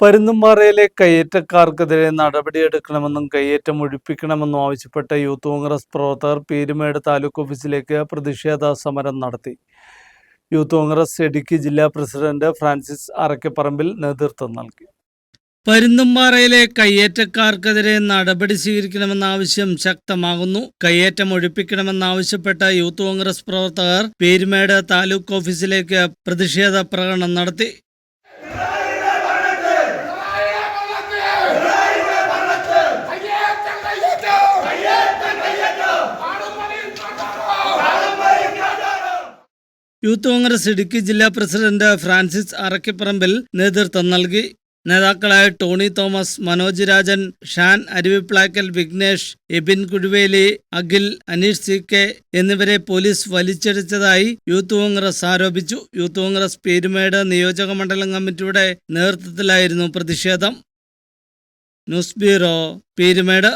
പരുന്തുംപാറയിലെ കയ്യേറ്റക്കാർക്കെതിരെ നടപടിയെടുക്കണമെന്നും കയ്യേറ്റം ഒഴിപ്പിക്കണമെന്നും ആവശ്യപ്പെട്ട യൂത്ത് കോൺഗ്രസ് പ്രവർത്തകർ പീരുമേട് താലൂക്ക് ഓഫീസിലേക്ക് പ്രതിഷേധ സമരം നടത്തി. യൂത്ത് കോൺഗ്രസ് ഇടുക്കി ജില്ലാ പ്രസിഡന്റ് ഫ്രാൻസിസ് അറക്കപ്പറമ്പിൽ നേതൃത്വം നൽകി. പരുന്തുംപാറയിലെ കയ്യേറ്റക്കാർക്കെതിരെ നടപടി സ്വീകരിക്കണമെന്ന ആവശ്യം ശക്തമാകുന്നു. കയ്യേറ്റം ഒഴിപ്പിക്കണമെന്നാവശ്യപ്പെട്ട യൂത്ത് കോൺഗ്രസ് പ്രവർത്തകർ പീരുമേട് താലൂക്ക് ഓഫീസിലേക്ക് പ്രതിഷേധ പ്രകടനം നടത്തി. യൂത്ത് കോൺഗ്രസ് ഇടുക്കി ജില്ലാ പ്രസിഡന്റ് ഫ്രാൻസിസ് അറക്കിപ്പറമ്പിൽ നേതൃത്വം നൽകി. നേതാക്കളായ ടോണി തോമസ് മനോജ് രാജൻ ഷാൻ അരുവിപ്ലാക്കൽ വിഘ്നേഷ് എബിൻ കുഴുവേലി അഖിൽ അനീഷ് സി കെ എന്നിവരെ പോലീസ് വലിച്ചെടുത്തതായി യൂത്ത് കോൺഗ്രസ് ആരോപിച്ചു. യൂത്ത് കോൺഗ്രസ് പീരുമേട് നിയോജക മണ്ഡലം കമ്മിറ്റിയുടെ നേതൃത്വത്തിലായിരുന്നു പ്രതിഷേധം. News bureau Peermade.